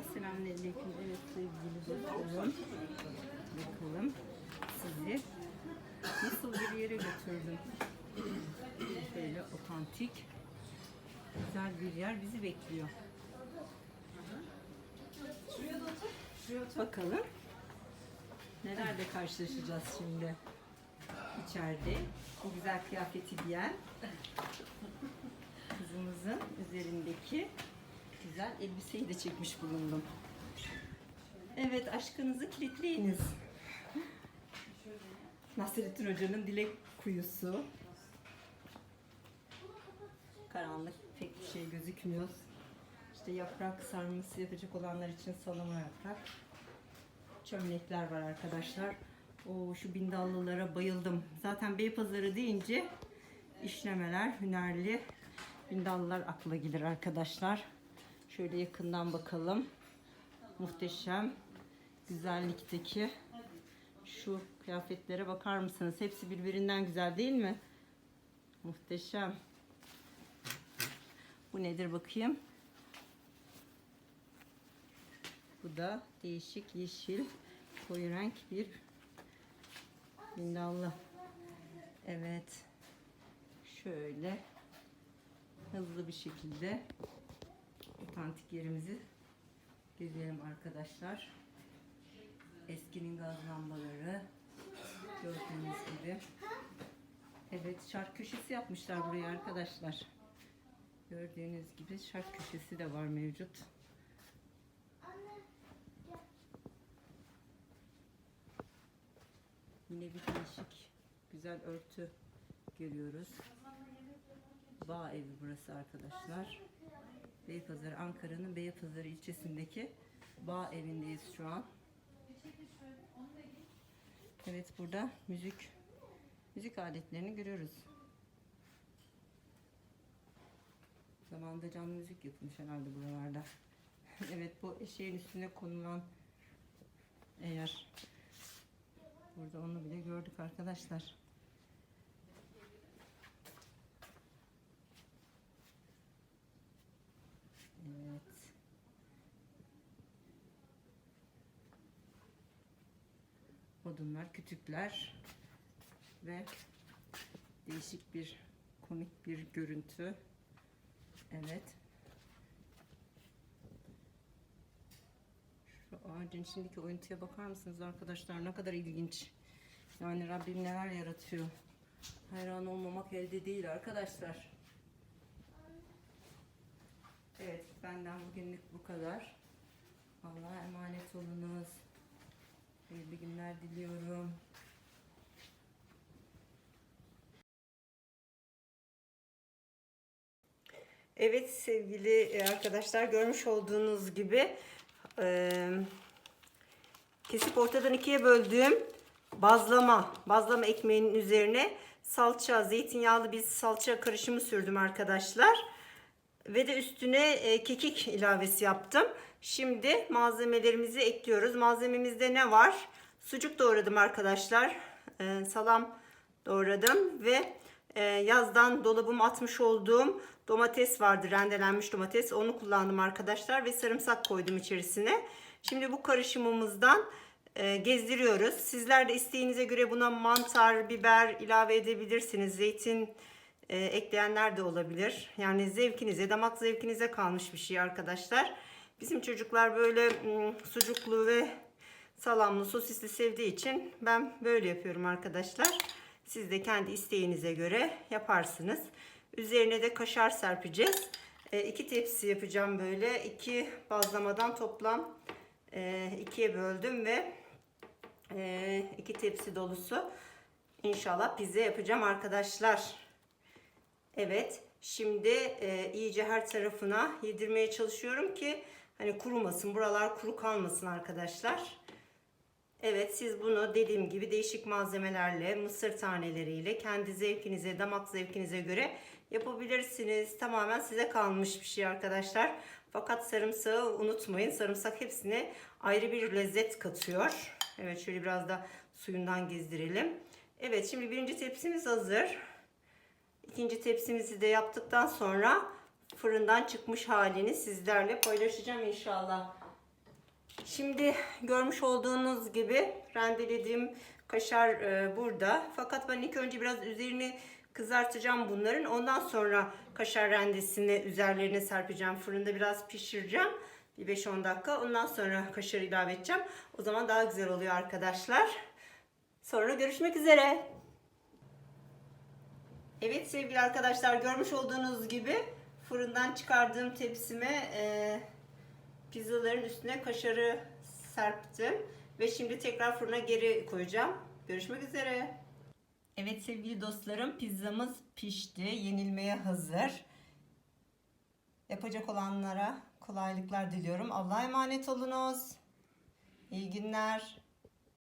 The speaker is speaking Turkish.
Bismillah. Selamünaleyküm. Evet sevgili dostlarım. Bakalım sizi nasıl bir yere götürdüm. Böyle otantik güzel bir yer bizi bekliyor. Bakalım nelerle karşılaşacağız şimdi. İçeride bu güzel kıyafeti giyen kızımızın üzerindeki güzel elbiseyi de çekmiş bulundum. Evet aşkınızı kilitleyiniz. Nasrettin Hoca'nın dilek kuyusu. Karanlık pek bir şey gözükmüyor. İşte yaprak sarması yapacak olanlar için salama yaprak. Çömlekler var arkadaşlar. O şu bindallılara bayıldım. Zaten Beypazarı deyince işlemeler, hünerli bindallılar akla gelir arkadaşlar. Şöyle yakından bakalım. Muhteşem güzellikteki şu kıyafetlere bakar mısınız? Hepsi birbirinden güzel değil mi? Muhteşem. Bu nedir bakayım? Bu da değişik yeşil koyu renk bir bindallı. Evet. Şöyle hızlı bir şekilde otantik yerimizi gezelim arkadaşlar. Eskinin gaz lambaları gördüğünüz gibi. Evet şark köşesi yapmışlar buraya arkadaşlar. Gördüğünüz gibi şark köşesi de var mevcut. Yine bir değişik güzel örtü görüyoruz. Bağ evi burası arkadaşlar. Beypazarı Ankara'nın Beypazarı ilçesindeki Bağ evindeyiz şu an. Evet burada müzik müzik aletlerini görüyoruz. Zamanında canlı müzik yapılmış herhalde buralarda. evet bu eşeğin üstüne konulan eğer burada onu bile gördük arkadaşlar. Evet. Odunlar, kütükler ve değişik bir komik bir görüntü. Evet. Şu ağacın içindeki oyuntuya bakar mısınız arkadaşlar? Ne kadar ilginç. Yani Rabbim neler yaratıyor. Hayran olmamak elde değil arkadaşlar. Evet, benden bugünlük bu kadar. Allah'a emanet olunuz. Hayırlı günler diliyorum. Evet sevgili e, arkadaşlar görmüş olduğunuz gibi e, kesip ortadan ikiye böldüğüm bazlama, bazlama ekmeğinin üzerine salça, zeytinyağlı bir salça karışımı sürdüm arkadaşlar. Ve de üstüne e, kekik ilavesi yaptım. Şimdi malzemelerimizi ekliyoruz. Malzememizde ne var? Sucuk doğradım arkadaşlar. E, salam doğradım ve e, yazdan dolabıma atmış olduğum domates vardı. Rendelenmiş domates. Onu kullandım arkadaşlar ve sarımsak koydum içerisine. Şimdi bu karışımımızdan gezdiriyoruz. Sizler de isteğinize göre buna mantar, biber ilave edebilirsiniz. Zeytin e, ekleyenler de olabilir. Yani zevkinize, damak zevkinize kalmış bir şey arkadaşlar. Bizim çocuklar böyle m, sucuklu ve salamlı, sosisli sevdiği için ben böyle yapıyorum arkadaşlar. Siz de kendi isteğinize göre yaparsınız. Üzerine de kaşar serpeceğiz. E, iki tepsi yapacağım böyle. iki bazlamadan toplam e, ikiye böldüm ve e, iki tepsi dolusu inşallah pizza yapacağım arkadaşlar. Evet. Şimdi e, iyice her tarafına yedirmeye çalışıyorum ki hani kurumasın. Buralar kuru kalmasın arkadaşlar. Evet siz bunu dediğim gibi değişik malzemelerle, mısır taneleriyle kendi zevkinize, damak zevkinize göre yapabilirsiniz. Tamamen size kalmış bir şey arkadaşlar. Fakat sarımsağı unutmayın. Sarımsak hepsine ayrı bir lezzet katıyor. Evet şöyle biraz da suyundan gezdirelim. Evet şimdi birinci tepsimiz hazır. İkinci tepsimizi de yaptıktan sonra fırından çıkmış halini sizlerle paylaşacağım inşallah. Şimdi görmüş olduğunuz gibi rendelediğim kaşar e, burada. Fakat ben ilk önce biraz üzerini kızartacağım bunların. Ondan sonra kaşar rendesini üzerlerine serpeceğim. Fırında biraz pişireceğim. Bir 5-10 dakika. Ondan sonra kaşarı ilave edeceğim. O zaman daha güzel oluyor arkadaşlar. Sonra görüşmek üzere. Evet sevgili arkadaşlar görmüş olduğunuz gibi fırından çıkardığım tepsime e, pizzaların üstüne kaşarı serptim. Ve şimdi tekrar fırına geri koyacağım. Görüşmek üzere. Evet sevgili dostlarım pizzamız pişti. Yenilmeye hazır. Yapacak olanlara kolaylıklar diliyorum. Allah'a emanet olunuz. İyi günler.